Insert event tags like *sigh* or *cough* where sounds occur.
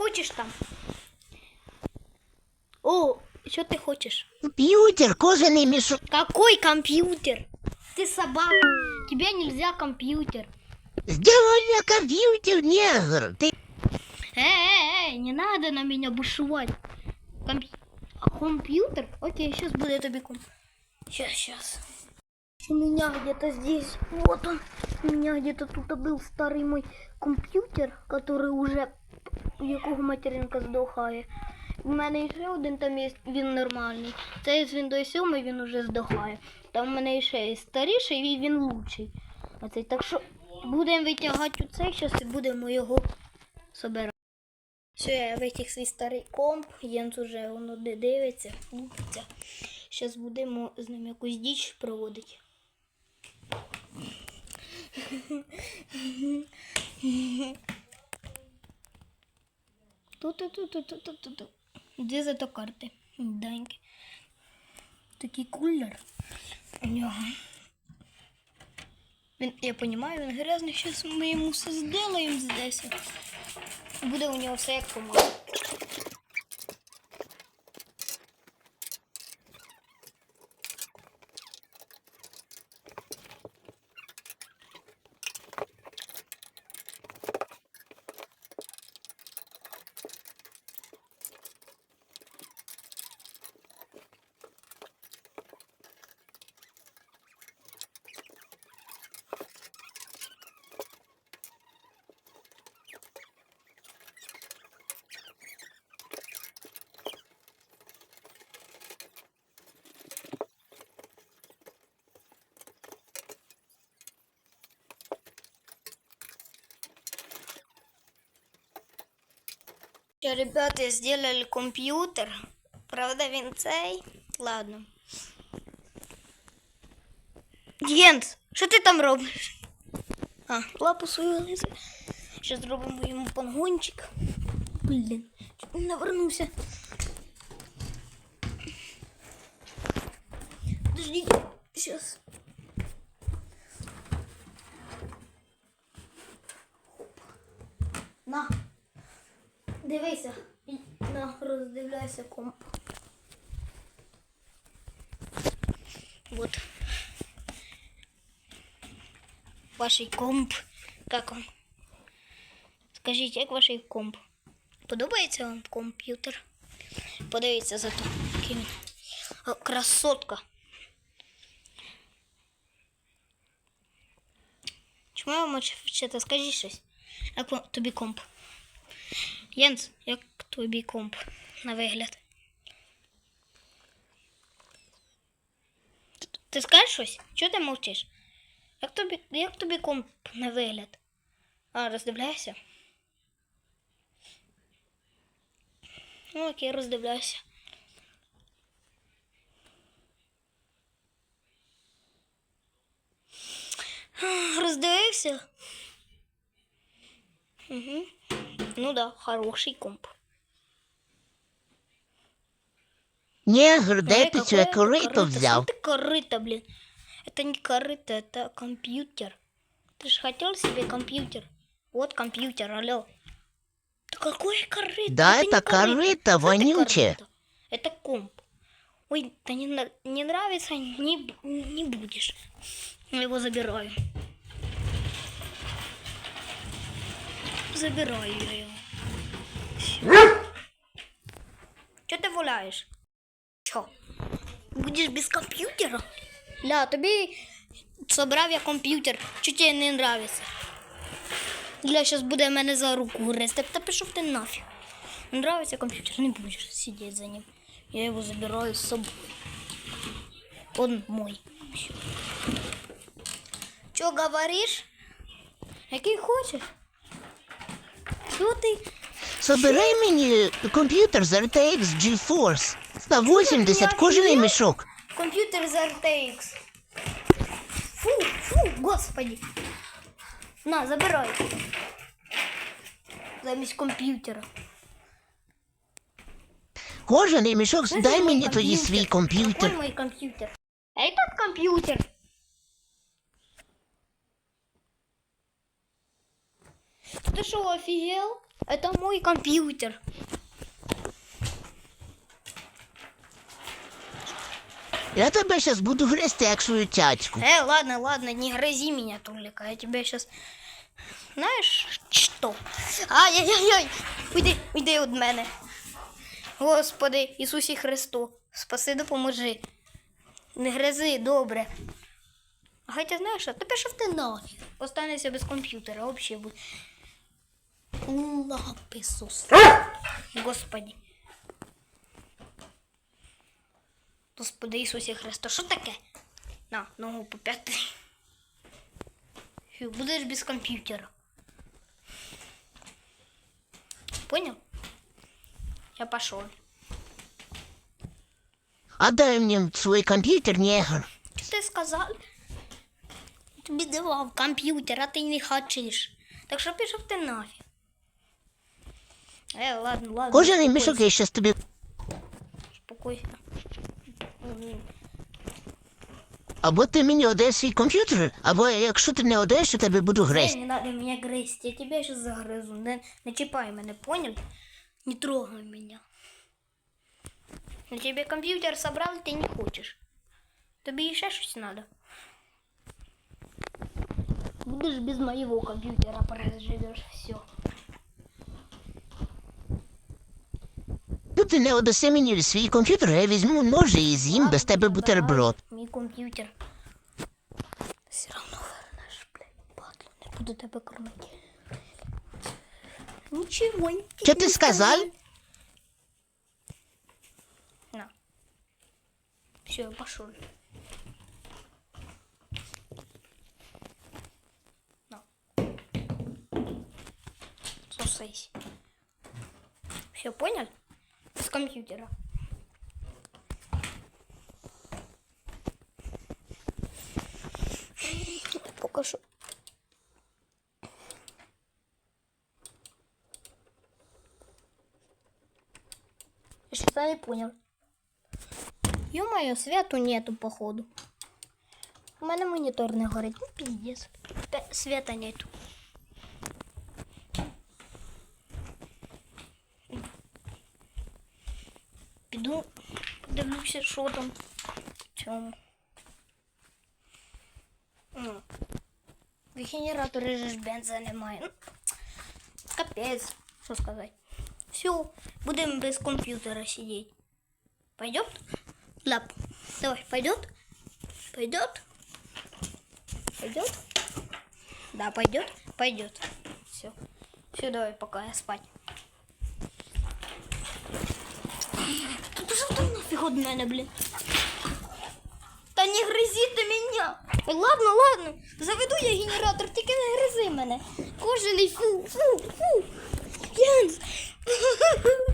хочеш там? О, що ти хочеш? Комп'ютер, кожаний мішок. Какой компьютер? Ты собака. Тебе нельзя компьютер. Сделай на комп'ютер, негр. Ти Эй, эй, эй, не надо на меня бушевать. Компь- А Компьютер? Окей, сейчас буду я тебе комп. Сейчас, сейчас. У меня где-то здесь, вот он. У меня где-то тут был старый мой комп'ютер, который уже у якого материнка здохає. У мене ще один там є, він нормальний. Це з Windows 7 він уже здохає. Там у мене ще є старіший і він лучший. Оцей. Так що будемо витягати оцей зараз і будемо його собирати. Все, я витяг свій старий комп, Єнс уже воно де дивиться, лупиться. Зараз будемо з ним якусь діч проводити. *laughs* Тут, тут, тут, тут, тут, тут, тут. Де зато карти? Даньки. Такий кулер у нього. Він, я розумію, він грязний, зараз ми йому все зробимо здесь. Буде у нього все як команда. Що, ребята, сделали комп'ютер. Правда, він цей. Ладно. Єнс, що ти там робиш? А, лапу свою лизе. Ще зробимо йому пангончик. Блін, не навернувся. Подождіть, сейчас. Дивися, і на, роздивляйся комп. Вот. Ваш комп. Как вам? Скажіть, як ваш комп? Подобається вам комп'ютер? Подивіться зато. який він. О, красотка. Чому я вам вчити? Скажіть щось. Як вам- тобі комп? Єнс, як тобі комп на вигляд? Ти скажеш щось? Чого ти мовчиш? Як тобі, як тобі комп на вигляд? А, роздивляйся? Ну, окей, роздивляйся. Роздивився? Угу. Ну да, хороший комп. негр, де Э, ти какое цю это? Что ты корыто, блин? Это не корыто, это компьютер. Ты же хотел себе компьютер. Вот компьютер, алло. Да какое корыто? Да, не это корыто, Что ты вонючее. корыто? Это комп. Ой, да не, не нравится, не, не будешь. Я его забираю. Забираю я его. Что ты гуляешь? Чо? Будеш без комп'ютера? Ля, тобі собрав я комп'ютер. Чого тебе не нравиться? Ля, зараз буде мене за руку гризти. Та пішов ти нафіг. Не нравиться комп'ютер, не будеш сидіти за ним. Я його забираю з собою. Он мой. Чо говориш? Який хочеш? Ти? Собирай мені комп'ютер з RTX GeForce. 180, кожаний офігел? мішок. Компьютер за RTX. Фу, фу, господи. На, забирай. Замість комп'ютера. Кожаний мішок, дай мій мені тоді свій комп'ютер. Мой компьютер? Этот компьютер. Ты что, офигел? Это мой компьютер. Я тебе зараз буду гризти, як свою тячку. Э, ладно, ладно, не грози меня, Толика. Я тебя сейчас... Знаешь, что? Ай-яй-яй-яй! Уйди, уйди від мене. Господи, Ісусі Христу, спаси, допоможи. Не гризи, добре. А хоча знаєш що, ти пішов ти нафіг. Останешся без комп'ютера, взагалі буде. Лаписус. Господи. Господи Ісусі Христо, що таке? На, ногу поп'яти. Будеш без комп'ютера. Понял? Я пошел. Отдай мені свій комп'ютер, негр. Що ти сказав? Я Тобі давав комп'ютер, а ти не хочеш. Так що пішов ти нафіг. Е, ладно, ладно. Кожаний успокойся, мішок я щас тобі. Успокойся. Мгм. Або ти мені одаєш свій комп'ютер, або якщо ти не одаєш, я тебе буду Эй, гризти. не надо меня грызть, я тебя сейчас загрызу. Не, не чипай меня, понял? Не трогай меня. На тебе компьютер собрал, ты не хочешь. Тебе еще что надо. Будешь без моего компьютера проживешь все. Ти не одаси мені свій комп'ютер, я візьму нож і з'їм без тебе бутерброд. Мой компьютер. Все равно вернешь, блядь, падло. Не буду тебе кормить. Ничего не Що ти сказав? На. Все, я пошел. На. Сосайся. Все, понял? С компьютера. Покажу. Я что-то не понял. Ё-моё, свету нету, походу. У мене монітор не горить. Ну, піздець. Света нету. Піду, подивлюся, що там в цьому. М. В генераторі же ж бенза немає. Ну, Капець, що сказати. Все, будемо без комп'ютера сидіти. Пойдет? Лап. Давай, пойдет? Пойдет? Пойдет? Да, пойдет? Пойдет. Все. Все, давай, пока я спать. От меня, блин. Та не гризи ти мене. Ой, Ладно, ладно. Заведу я генератор, тільки не гризи мене. Кожен фу, фу, фу. Янс. *laughs*